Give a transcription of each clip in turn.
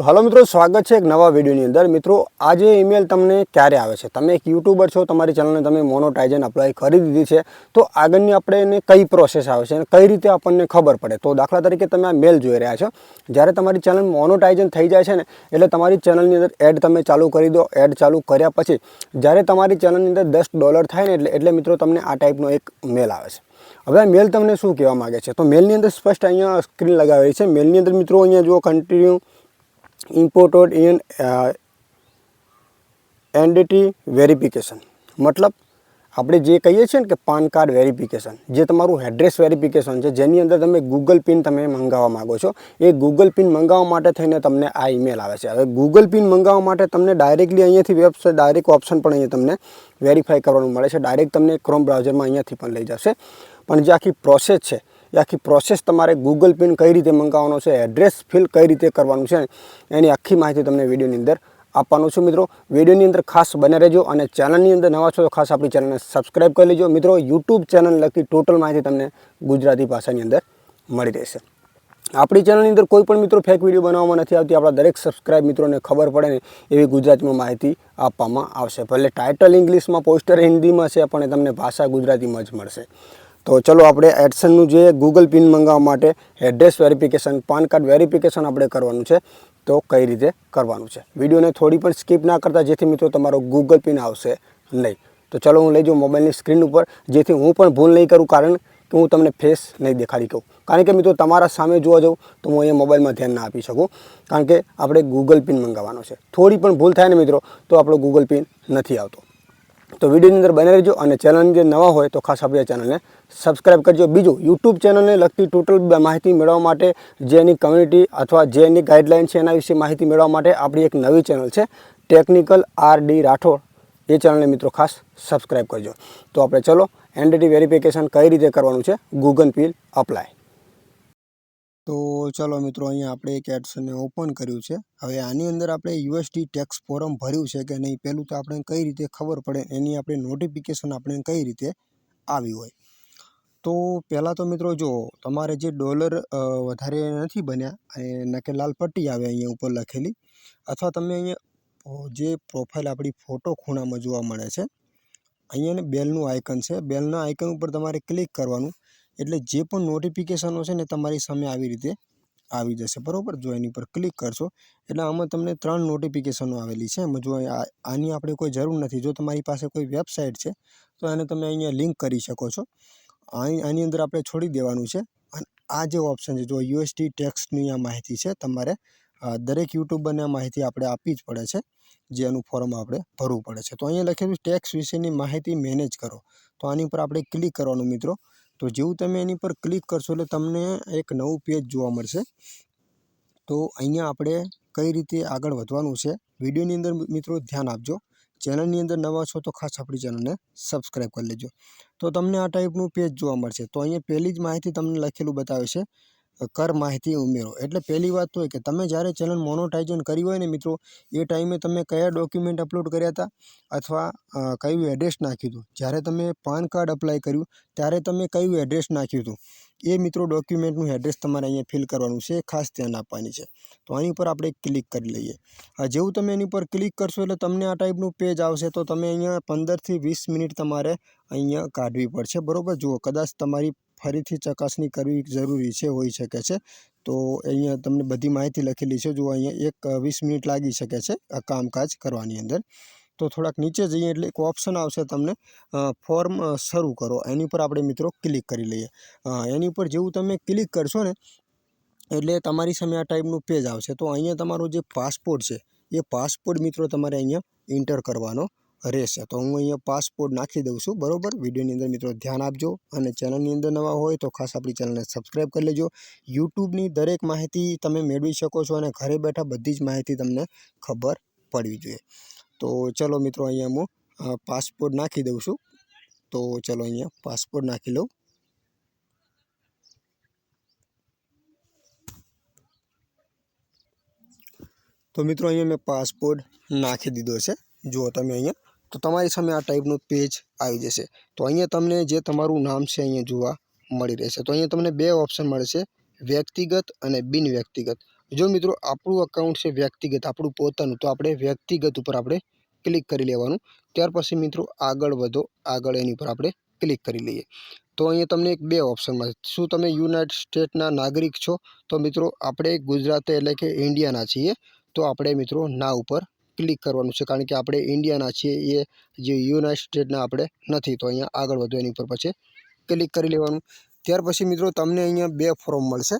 તો હાલો મિત્રો, સ્વાગત છે એક નવા વિડીયોની અંદર. મિત્રો, આજે ઈમેલ તમને ક્યારે આવે છે? તમે એક યુટ્યુબર છો, તમારી ચેનલને તમે મોનોટાઇઝન અપ્લાય કરી દીધી છે. તો આગળની આપણે એને કઈ પ્રોસેસ આવે છે અને કઈ રીતે આપણને ખબર પડે? તો દાખલા તરીકે તમે આ મેલ જોઈ રહ્યા છો. જ્યારે તમારી ચેનલ મોનોટાઇઝન થઈ જાય છે ને, એટલે તમારી ચેનલની અંદર એડ તમે ચાલુ કરી દો. એડ ચાલુ કર્યા પછી, જ્યારે તમારી ચેનલની અંદર દસ ડોલર થાય ને, એટલે એટલે મિત્રો તમને આ ટાઈપનો એક મેલ આવે છે. હવે મેલ તમને શું કહેવા માગે છે? તો મેલની અંદર સ્પષ્ટ અહીંયા સ્ક્રીન લગાવેલી છે. મેલની અંદર મિત્રો, અહીંયા જુઓ continue imported in identity verification મતલબ, આપણે જે કહીએ છીએ ને કે પાન કાર્ડ વેરિફિકેશન જે તમારું એડ્રેસ વેરિફિકેશન છે, જેની અંદર તમે ગૂગલ પિન તમે મંગાવવા માગો છો, એ ગૂગલ પિન મંગાવવા માટે થઈને તમને આ ઈમેલ આવે છે. હવે ગૂગલ પિન મંગાવવા માટે તમને ડાયરેક્ટલી અહીંયાથી વેબસાઇટ ડાયરેક્ટ ઓપ્શન પણ અહીંયા તમને વેરીફાઈ કરવાનું મળે છે. ડાયરેક્ટ તમને ક્રોમ બ્રાઉઝરમાં અહીંયાથી પણ લઈ જશે. પણ જે આખી પ્રોસેસ છે એ આખી પ્રોસેસ તમારે ગૂગલ પિન કઈ રીતે મંગાવવાનો છે એડ્રેસ ફિલ કઈ રીતે કરવાનું છે, એની આખી માહિતી તમને વિડીયોની અંદર આપવાનું છું મિત્રો. વિડીયોની અંદર ખાસ બને રહેજો અને ચેનલની અંદર નવા છો તો ખાસ આપણી ચેનલને સબસ્ક્રાઈબ કરી લેજો. મિત્રો યુટ્યુબ ચેનલ લગતી ટોટલ માહિતી તમને ગુજરાતી ભાષાની અંદર મળી રહેશે. આપણી ચેનલની અંદર કોઈ પણ મિત્રો ફેક વીડિયો બનાવવામાં નથી આવતી. આપણા દરેક સબસ્ક્રાઇબ મિત્રોને ખબર પડે ને એવી ગુજરાતીમાં માહિતી આપવામાં આવશે. ભલે ટાઇટલ ઇંગ્લિશમાં પોસ્ટર હિન્દીમાં છે, પણ તમને ભાષા ગુજરાતીમાં જ મળશે. તો ચલો આપણે એડસનનું જે ગૂગલ પિન મંગાવવા માટે address verification PAN card verification આપણે કરવાનું છે, તો કઈ રીતે કરવાનું છે? વિડીયોને થોડી પણ સ્કીપ ના કરતા, જેથી મિત્રો તમારો ગૂગલ પિન આવશે નહીં. તો ચલો હું લઈ જાઉં મોબાઈલની સ્ક્રીન ઉપર, જેથી હું પણ ભૂલ નહીં કરું, કારણ કે હું તમને ફેસ નહીં દેખાડી કહું કારણ કે મિત્રો તમારા સામે જોવા જાઉં, તો હું અહીંયા મોબાઈલમાં ધ્યાન ના આપી શકું, કારણ કે આપણે ગૂગલ પિન મંગાવવાનો છે. થોડી પણ ભૂલ થાય ને મિત્રો, તો આપણો ગૂગલ પિન નથી આવતો. તો વિડીયોની અંદર બને રહેજો અને ચેનલની અંદર નવા હોય તો ખાસ આપણી ચેનલને સબસ્ક્રાઇબ કરજો. બીજું યુટ્યુબ ચેનલને લગતી ટોટલ માહિતી મેળવવા માટે જે એની કમ્યુનિટી અથવા જે એની ગાઈડલાઇન છે એના વિશે માહિતી મેળવવા માટે આપણી એક નવી ચેનલ છે ટેકનિકલ આર ડી રાઠોડ. એ ચેનલને મિત્રો ખાસ સબસ્ક્રાઇબ કરજો. તો આપણે ચલો એનડીટી વેરિફિકેશન કઈ રીતે કરવાનું છે? ગૂગલ પીલ અપ્લાય તો ચલો મિત્રો, અહીંયા આપણે એક એડ્સને ઓપન કર્યું છે. હવે આની અંદર આપણે યુએસડી ટેક્સ ફોરમ ભર્યું છે કે નહીં પહેલું તો આપણે કઈ રીતે ખબર પડે, એની આપણે નોટિફિકેશન આપણે કઈ રીતે આવી હોય. તો પહેલાં તો મિત્રો જો તમારે જે ડોલર વધારે નથી બન્યા અને નકે લાલ પટ્ટી આવે અહીંયા ઉપર લખેલી, અથવા તમે અહીંયા જે પ્રોફાઇલ આપણી ફોટો ખૂણામાં જોવા મળે છે, અહીંયા બેલનું આઇકન છે. બેલના આઇકન ઉપર તમારે ક્લિક કરવાનું એટલે જે પણ નોટિફિકેશનો છે ને તમારી સામે આવી રીતે આવી જશે, બરાબર? જો એની પર ક્લિક કરશો, એટલે આમાં તમને ત્રણ નોટિફિકેશનો આવેલી છે. એમાં જો આની આપણે કોઈ જરૂર નથી. જો તમારી પાસે કોઈ વેબસાઇટ છે, તો એને તમે અહીંયા લિંક કરી શકો છો. આની અંદર આપણે છોડી દેવાનું છે. અને આ જે ઓપ્શન છે, જો યુએસડી ટેક્સની આ માહિતી છે, તમારે દરેક યુટ્યુબરને આ માહિતી આપણે આપવી જ પડે છે, જે એનું ફોર્મ આપણે ભરવું પડે છે. તો અહીંયા લખેલું ટેક્સ વિશેની માહિતી મેનેજ કરો. તો આની ઉપર આપણે ક્લિક કરવાનું મિત્રો. તો જેવું તમે એની પર ક્લિક કરશો એટલે તમને એક નવું પેજ જોવા મળશે. તો અહીંયા આપણે કઈ રીતે આગળ વધવાનું છે વિડીયોની અંદર મિત્રો ધ્યાન આપજો. ચેનલની અંદર નવા છો તો ખાસ આપણી ચેનલને સબસ્ક્રાઈબ કરી લેજો. તો તમને આ ટાઈપનું પેજ જોવા મળશે. તો અહીંયા પહેલી જ માહિતી તમને લખેલું બતાવે છે. કર માહિતી ઉમેરો. એટલે પહેલી વાત તો એ કે તમે જ્યારે ચેનલ મોનોટાઇઝન કરી હોય ને મિત્રો, એ ટાઈમે તમે કયા ડોક્યુમેન્ટ અપલોડ કર્યા હતા અથવા કયું એડ્રેસ નાખ્યું હતું? જ્યારે તમે પાન કાર્ડ અપ્લાય કર્યું, ત્યારે તમે કયું એડ્રેસ નાખ્યું હતું? એ મિત્રો ડોક્યુમેન્ટનું એડ્રેસ તમારે અહીંયા ફિલ કરવાનું છે ખાસ ધ્યાન આપવાની છે. તો આની પર આપણે ક્લિક કરી લઈએ. જેવું તમે એની પર ક્લિક કરશો એટલે તમને આ ટાઈપનું પેજ આવશે, તો તમે અહીંયા પંદરથી વીસ મિનિટ તમારે અહીંયા કાઢવી પડશે. બરાબર? જુઓ, કદાચ તમારી ફરીથી ચકાસણી કરવી જરૂરી છે, હોઈ શકે છે. તો અહીંયા તમને બધી માહિતી લખેલી છે. જો અહીંયા એક વીસ મિનિટ લાગી શકે છે આ કામકાજ કરવાની અંદર. તો થોડાક નીચે જઈએ એટલે એક ઓપ્શન આવશે તમને ફોર્મ શરૂ કરો. એની ઉપર આપણે મિત્રો ક્લિક કરી લઈએ. એની ઉપર જેવું તમે ક્લિક કરશો ને, એટલે તમારી સામે આ ટાઈપનું પેજ આવશે. તો અહીંયા તમારો જે પાસપોર્ટ છે, એ પાસપોર્ટ મિત્રો તમારે અહીંયા એન્ટર કરવાનો રહેશે તો હું અહીંયા પાસપોર્ટ નાખી દઉં છું, બરાબર? વિડીયોની અંદર મિત્રો ધ્યાન આપજો અને ચેનલની અંદર નવા હોય તો ખાસ આપણી ચેનલને સબસ્ક્રાઈબ કરી લેજો. યુટ્યુબની દરેક માહિતી તમે મેળવી શકો છો અને ઘરે બેઠા બધી જ માહિતી તમને ખબર પડવી જોઈએ. તો ચલો મિત્રો અહીંયા હું પાસપોર્ટ નાખી દઉં છું. તો ચલો અહીંયા પાસપોર્ટ નાખી લઉં. તો મિત્રો અહીંયા મેં પાસપોર્ટ નાખી દીધો છે. જુઓ તમે અહીંયા. તો તમારી સામે આ ટાઈપનું પેજ આવી જશે. તો અહીંયા તમને જે તમારું નામ છે અહીંયા જોવા મળી રહેશે. તો અહીંયા તમને બે ઓપ્શન મળશે વ્યક્તિગત અને બિન વ્યક્તિગત જો મિત્રો આપણું અકાઉન્ટ છે વ્યક્તિગત, આપણું પોતાનું, તો આપણે વ્યક્તિગત ઉપર આપણે ક્લિક કરી લેવાનું. ત્યાર પછી મિત્રો આગળ વધો, આગળ એની ઉપર આપણે ક્લિક કરી લઈએ. તો અહીંયા તમને એક બે ઓપ્શન મળશે શું તમે યુનાઇટેડ સ્ટેટના નાગરિક છો? તો મિત્રો આપણે ગુજરાત એટલે કે ઇન્ડિયાના છીએ. તો આપણે મિત્રો ના ઉપર ક્લિક કરવાનું છે કારણ કે આપણે ઇન્ડિયાના છીએ, એ જે યુનાઇટેડ સ્ટેટના આપણે નથી. તો અહીંયા આગળ વધો, એની ઉપર પછી ક્લિક કરી લેવાનું. ત્યાર પછી મિત્રો તમને અહીંયા બે ફોર્મ મળશે.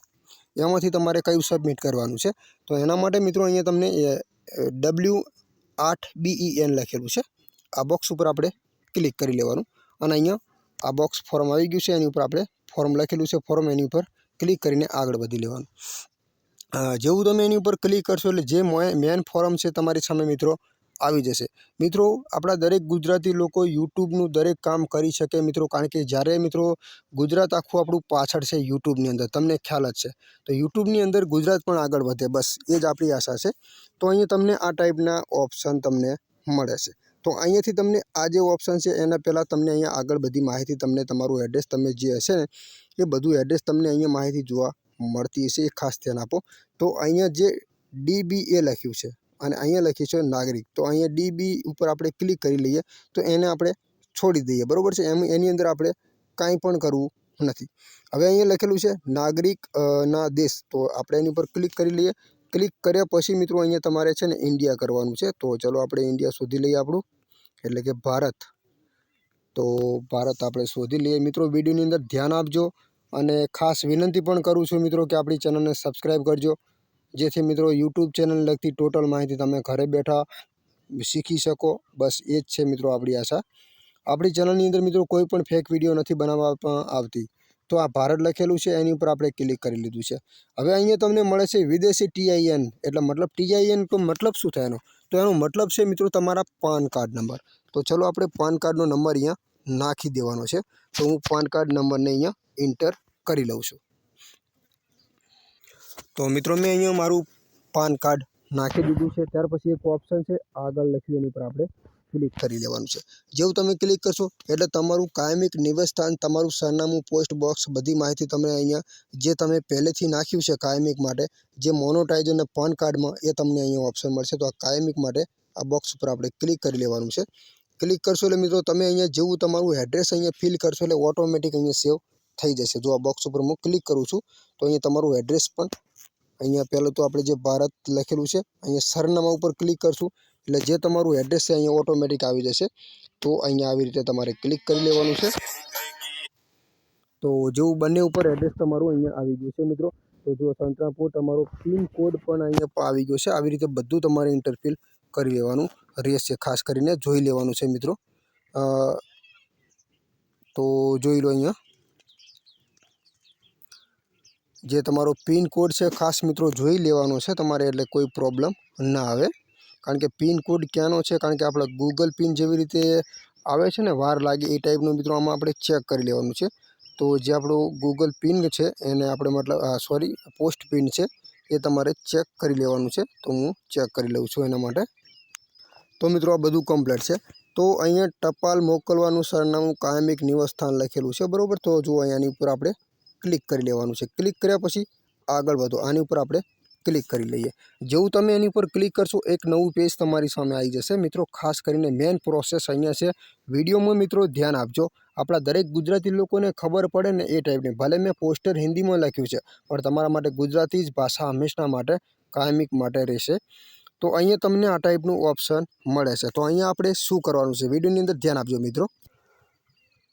એમાંથી તમારે કયું સબમિટ કરવાનું છે. તો એના માટે મિત્રો અહીંયા તમને ડબલ્યુ આઠ બીઈ એન લખેલું છે. આ બોક્સ ઉપર આપણે ક્લિક કરી લેવાનું. અને અહીંયા આ બોક્સ ફોર્મ આવી ગયું છે, એની ઉપર આપણે ફોર્મ લખેલું છે, ફોર્મ એની ઉપર ક્લિક કરીને આગળ વધી લેવાનું. જેવું તમે એની ઉપર ક્લિક કરશો એટલે જે મેન ફોરમ છે તમારી સામે મિત્રો, આવી જશે. મિત્રો, આપણા દરેક ગુજરાતી લોકો યુટ્યુબનું દરેક કામ કરી શકે મિત્રો, કારણ કે જ્યારે મિત્રો ગુજરાત આખું આપણું પાછળ છે યુટ્યુબની અંદર, તમને ખ્યાલ જ છે. તો યુટ્યુબની અંદર ગુજરાત પણ આગળ વધે, બસ, એ જ આપણી આશા છે. તો અહીંયા તમને આ ટાઈપના ઓપ્શન તમને મળે છે. તો અહીંયાથી તમને આ જે ઓપ્શન છે, એના પહેલાં તમને અહીંયા આગળ બધી માહિતી તમને તમારું એડ્રેસ તમે જે હશે ને, એ બધું એડ્રેસ તમને અહીંયા માહિતી જોવા મળતી હશે એ ખાસ ધ્યાન આપો. તો અહીંયા જે ડીબીએ લખ્યું છે અને અહીંયા લખ્યું છે નાગરિક. તો અહીંયા ડીબી ઉપર આપણે ક્લિક કરી લઈએ તો એને આપણે છોડી દઈએ. બરાબર છે? એમ, એની અંદર આપણે કાંઈ પણ કરવું નથી. હવે અહીંયા લખેલું છે નાગરિક ના દેશ. તો આપણે એની ઉપર ક્લિક કરી લઈએ. ક્લિક કર્યા પછી મિત્રો અહીંયા તમારે છે ને ઇન્ડિયા કરવાનું છે. તો ચલો આપણે ઇન્ડિયા શોધી લઈએ આપણું. એટલે કે ભારત. તો ભારત આપણે શોધી લઈએ. મિત્રો વિડીયોની અંદર ધ્યાન આપજો. અને ખાસ વિનંતી પણ કરું છું મિત્રો કે આપણી ચેનલને સબસ્ક્રાઈબ કરજો. જેથી મિત્રો યુટ્યુબ ચેનલ લગતી ટોટલ માહિતી તમે ઘરે બેઠા શીખી શકો. બસ એ જ છે મિત્રો આપણી આશા. આપણી ચેનલની અંદર મિત્રો કોઈ પણ ફેક વીડિયો નથી બનાવવામાં આવતી. તો આ ભારત લખેલું છે, એની ઉપર આપણે ક્લિક કરી લીધું છે. હવે અહીંયા તમને મળે છે વિદેશી ટીઆઈએન એટલે મતલબ ટીઆઈએન તો મતલબ શું થાય એનો? તો એનો મતલબ છે મિત્રો તમારા પાન કાર્ડ નંબર. તો ચલો આપણે પાન કાર્ડનો નંબર અહીંયા નાખી દેવાનો છે. તો હું પાન કાર્ડ નંબરને અહીંયા એન્ટર કરી લઉં છું. તો મિત્રો, મેં અહીંયા મારું પાન કાર્ડ નાખી દીધું છે. ત્યાર પછી એક ઓપ્શન છે, આગળ લખ્યું એની ઉપર આપણે ક્લિક કરી લેવાનું છે. જેવું તમે ક્લિક કરશો, એટલે તમારું કાયમિક નિવાસસ્થાન તમારું સરનામું પોસ્ટ બોક્સ બધી માહિતી તમને અહીંયા, જે તમે પહેલેથી નાખ્યું છે કાયમિક માટે, જે મોનોટાઈઝ અને પાન કાર્ડમાં, એ તમને અહીંયા ઓપ્શન મળશે. તો આ કાયમિક માટે આ બોક્સ ઉપર આપણે ક્લિક કરી લેવાનું છે. ક્લિક કરશો એટલે મિત્રો, તમે અહીંયા જેવું તમારું એડ્રેસ અહીંયા ફિલ કરશો એટલે ઓટોમેટિક અહીંયા સેવ થઈ જશે. જો આ બોક્સ ઉપર હું ક્લિક કરું છું, તો અહીંયા તમારું એડ્રેસ પણ અહીંયા પહેલું તો આપણે જે ભારત લખેલું છે, અહીંયા સરનામા ઉપર ક્લિક કરશું. એટલે જે તમારું એડ્રેસ છે અહીંયા ઓટોમેટિક આવી જશે. તો અહીંયા આવી રીતે તમારે ક્લિક કરી લેવાનું છે. તો જેવું બંને ઉપર એડ્રેસ તમારું અહીંયા આવી ગયું છે મિત્રો. તો જો સંતરાપુર તમારો પિન કોડ પણ અહીંયા આવી ગયો છે. આવી રીતે બધું તમારે ઇન્ટરફિલ કરી લેવાનું રહેશે. ખાસ કરીને જોઈ લેવાનું છે મિત્રો. તો જોઈ લો અહીંયા. જે તમારો પિનકોડ છે, ખાસ મિત્રો જોઈ લેવાનો છે તમારે એટલે કોઈ પ્રોબ્લેમ ના આવે. કારણ કે પિનકોડ ક્યાંનો છે? કારણ કે આપણે ગૂગલ પિન જેવી રીતે આવે છે ને, વાર લાગે એ ટાઈપનો મિત્રો આમાં આપણે ચેક કરી લેવાનું છે. તો જે આપણો ગૂગલ પિન છે, એને આપણે મતલબ સોરી, પોસ્ટ પિન છે, એ તમારે ચેક કરી લેવાનું છે. તો હું ચેક કરી લઉં છું એના માટે. તો મિત્રો આ બધું કમ્પ્લીટ છે. તો અહીંયા ટપાલ મોકલવાનું સરનામું કાયમિક નિવાસસ્થાન લખેલું છે, બરાબર? તો જો અહીંયાની ઉપર આપણે ક્લિક કરી લેવાનું છે. ક્લિક કર્યા પછી આગળ વધો. આની ઉપર આપણે ક્લિક કરી લઈએ. જેવું તમે એની ઉપર ક્લિક કરશો, એક નવું પેજ તમારી સામે આવી જશે. મિત્રો, ખાસ કરીને મેન પ્રોસેસ અહીંયા છે. વિડીયોમાં મિત્રો ધ્યાન આપજો. આપણા દરેક ગુજરાતી લોકોને ખબર પડે ને એ ટાઈપની ભલે મેં પોસ્ટર હિન્દીમાં લખ્યું છે, પણ તમારા માટે ગુજરાતી જ ભાષા હંમેશા માટે કાયમિક માટે રહેશે. તો અહીંયા તમને આ ટાઈપનું ઓપ્શન મળે છે. તો અહીંયા આપણે શું કરવાનું છે? વિડીયોની અંદર ધ્યાન આપજો મિત્રો.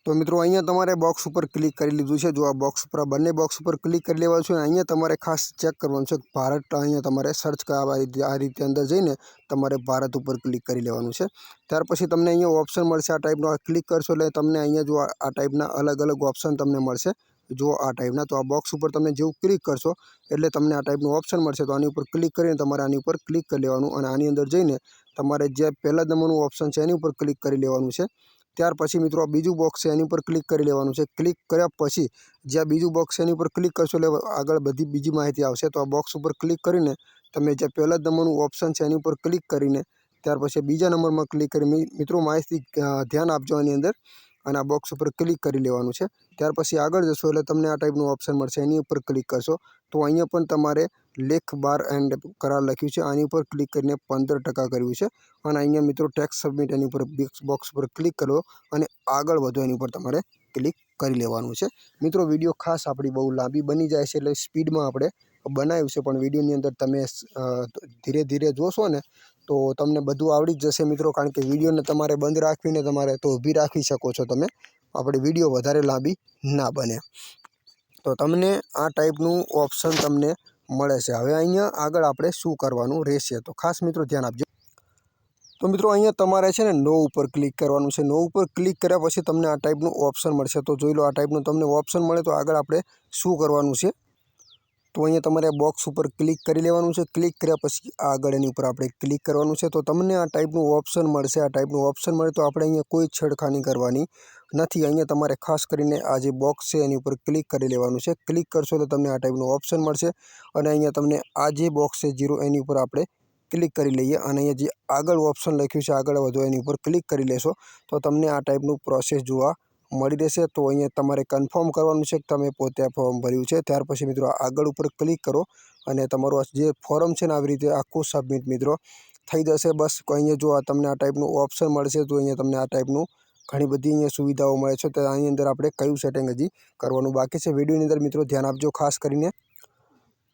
તો મિત્રો, અહીંયા તમારે બોક્સ ઉપર ક્લિક કરી લીધું છે. જો આ બોક્સ ઉપર બંને બોક્સ ઉપર ક્લિક કરી લેવાનું છે, અહીંયા તમારે ખાસ ચેક કરવાનું છે ભારત અહીંયા તમારે સર્ચ કરવા આ રીતે અંદર જઈને તમારે ભારત ઉપર ક્લિક કરી લેવાનું છે. ત્યાર પછી તમને અહીંયા ઓપ્શન મળશે આ ટાઈપનો ક્લિક કરશો એટલે તમને અહીંયા જો આ ટાઈપના અલગ અલગ ઓપ્શન તમને મળશે. જો આ ટાઈપના તો આ બોક્સ ઉપર તમે જેવું ક્લિક કરશો એટલે તમને આ ટાઈપનું ઓપ્શન મળશે. તો આની ઉપર ક્લિક કરીને તમારે આની ઉપર ક્લિક કરી લેવાનું અને આની અંદર જઈને તમારે જે પહેલા નંબરનું ઓપ્શન છે એની ઉપર ક્લિક કરી લેવાનું છે. ત્યાર પછી મિત્રો બીજું બોક્સ છે, એની ઉપર ક્લિક કરી લેવાનું છે. ક્લિક કર્યા પછી જ્યાં બીજું બોક્સ છે, એની ઉપર ક્લિક કરશો એટલે આગળ બધી બીજી માહિતી આવશે. તો આ બોક્સ ઉપર ક્લિક કરીને તમે જે પહેલા નંબરનું ઓપ્શન છે, એની ઉપર ક્લિક કરીને ત્યાર પછી બીજા નંબરમાં ક્લિક કરી. મિત્રો માહિતી ધ્યાન આપજો આની અંદર. અને આ બોક્સ ઉપર ક્લિક કરી લેવાનું છે. ત્યાર પછી આગળ જશો એટલે તમને આ ટાઈપનું ઓપ્શન મળશે. એની ઉપર ક્લિક કરશો. તો અહીંયા પણ તમારે લેખ બાર એન્ડ કરાર લખ્યું છે. આની ઉપર ક્લિક કરીને પંદર ટકા કર્યું છે. અને અહીંયા મિત્રો ટેક્સ સબમિટ એની ઉપર બોક્સ ઉપર ક્લિક કરો અને આગળ વધો એની ઉપર તમારે ક્લિક કરી લેવાનું છે. મિત્રો વીડિયો ખાસ આપણી બહુ લાંબી બની જાય છે એટલે સ્પીડમાં આપણે બનાવ્યું છે. પણ વિડીયોની અંદર તમે ધીરે ધીરે જોશો ને તો તમને બધું આવડી જ જશે મિત્રો, કારણ કે વિડીયોને તમારે બંધ રાખવીને તમારે તો ઊભી રાખી શકો છો તમે. આપણી વીડિયો વધારે લાંબી ના બને. તો તમને આ ટાઈપનું ઓપ્શન તમને મળે છે. હવે અહીંયા આગળ આપણે શું કરવાનું રહેશે? તો ખાસ મિત્રો ધ્યાન આપજો. તો મિત્રો અહીંયા તમારે છે ને નો ઉપર ક્લિક કરવાનું છે. નો ઉપર ક્લિક કર્યા પછી તમને આ ટાઈપનું ઓપ્શન મળશે. તો જોઈ લો આ ટાઈપનું તમને ઓપ્શન મળે તો આગળ આપણે શું કરવાનું છે? તો અહીંયા તમારે બોક્સ ઉપર ક્લિક કરી લેવાનું છે. ક્લિક કર્યા પછી આગળ એની ઉપર આપણે ક્લિક કરવાનું છે. તો તમને આ ટાઈપનું ઓપ્શન મળશે. આ ટાઈપનું ઓપ્શન મળે તો આપણે અહીંયા કોઈ છેડખાની કરવાની નથી. અહીંયા તમારે ખાસ કરીને આ જે બોક્સ છે એની ઉપર ક્લિક કરી લેવાનું છે. ક્લિક કરશો તો તમને આ ટાઈપનું ઓપ્શન મળશે. અને અહીંયા તમને આ જે બોક્સ છે જીરો એની ઉપર આપણે ક્લિક કરી લઈએ. અને અહીંયા જે આગળ ઓપ્શન લખ્યું છે, આગળ વધો એની ઉપર ક્લિક કરી લેશો તો તમને આ ટાઈપનું પ્રોસેસ જોવા મળી રહેશે. તો અહીંયા તમારે કન્ફર્મ કરવાનું છે કે તમે પોતે ફોર્મ ભર્યું છે. ત્યાર પછી મિત્રો આગળ ઉપર ક્લિક કરો અને તમારું આ જે ફોર્મ છે ને આવી રીતે આખું સબમિટ મિત્રો થઈ જશે. બસ અહીંયા જો તમને આ ટાઈપનું ઓપ્શન મળશે તો અહીંયા તમને આ ટાઈપનું ઘણી બધી અહીંયા સુવિધાઓ મળે છે. તો આની અંદર આપણે કયું સેટિંગ હજી કરવાનું બાકી છે. વિડીયોની અંદર મિત્રો ધ્યાન આપજો ખાસ કરીને.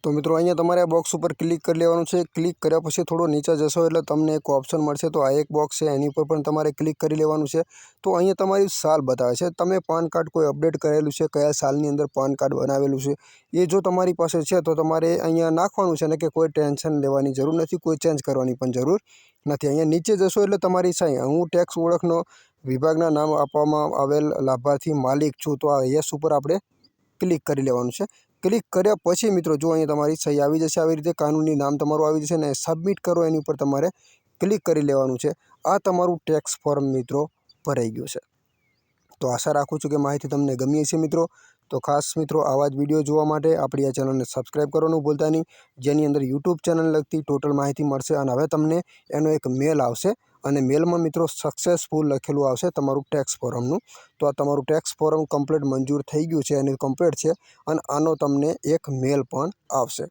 તો મિત્રો, અહીંયા તમારે આ બોક્સ ઉપર ક્લિક કરી લેવાનું છે. ક્લિક કર્યા પછી થોડો નીચે જશો એટલે તમને એક ઓપ્શન મળશે. તો આ એક બોક્સ છે, એની ઉપર પણ તમારે ક્લિક કરી લેવાનું છે. તો અહીંયા તમારી સાલ બતાવે છે. તમે પાન કાર્ડ કોઈ અપડેટ કરેલું છે? કયા સાલની અંદર પાન કાર્ડ બનાવેલું છે? એ જો તમારી પાસે છે, તો તમારે અહીંયા નાખવાનું છે ને કે કોઈ ટેન્શન લેવાની જરૂર નથી. કોઈ ચેન્જ કરવાની પણ જરૂર નથી. અહીંયા નીચે જશો એટલે તમારી સાઈ હું ટેક્સ ઓળખનો વિભાગના નામ આપવામાં આવેલ લાભાર્થી માલિક છું. તો આ યસ ઉપર આપણે ક્લિક કરી લેવાનું છે. ક્લિક કર્યા પછી મિત્રો જો અહીંયા તમારી સહી આવી જશે, આવી રીતે કાનૂની નામ તમારું આવી જશે અને સબમિટ કરો, એની ઉપર તમારે ક્લિક કરી લેવાનું છે. આ તમારું ટેક્સ ફોર્મ મિત્રો ભરાઈ ગયું છે. તો આશા રાખું છું કે માહિતી તમને ગમી હશે મિત્રો. તો ખાસ મિત્રો આવા જ વીડિયો જોવા માટે આપણી આ ચેનલને સબસ્ક્રાઈબ કરવાનું ભૂલતા નહીં. જેની અંદર યુટ્યુબ ચેનલ લગતી ટોટલ માહિતી મળશે અને હવે તમને એનો એક મેલ આવશે. અને મેલમાં મિત્રો સક્સેસફુલ લખેલું આવશે તમારું ટેક્સ ફોરમનું તો આ તમારું ટેક્સ ફોરમ કમ્પ્લીટ મંજૂર થઈ ગયું છે, એની કમ્પ્લીટ છે અને આનો તમને એક મેલ પણ આવશે.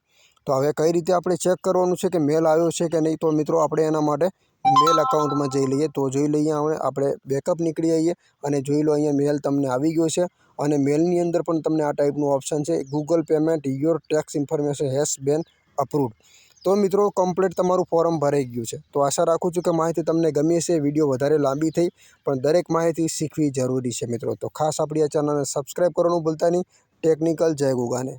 તો હવે કઈ રીતે આપણે ચેક કરવાનું છે કે મેલ આવ્યો છે કે નહીં, તો મિત્રો આપણે એના માટે મેલ અકાઉન્ટમાં જઈ લઈએ. તો જોઈ લઈએ આપણે આપણે બેકઅપ નીકળી આવીએ અને જોઈ લો અહીંયા મેલ તમને આવી ગયો છે અને મેલની અંદર પણ તમને આ ટાઈપનું ઓપ્શન છે. Google payment your tax information has been approved તો મિત્રો કમ્પ્લીટ તમારું ફોર્મ ભરાઈ ગયું છે. તો આશા રાખું છું કે માહિતી તમને ગમી હશે. વીડિયો વધારે લાંબી થઈ, પણ દરેક માહિતી શીખવી જરૂરી છે મિત્રો. તો ખાસ આપણી આ ચેનલને સબસ્ક્રાઈબ કરવાનું ભૂલતા નહીં. ટેકનિકલ જય ગુગાને.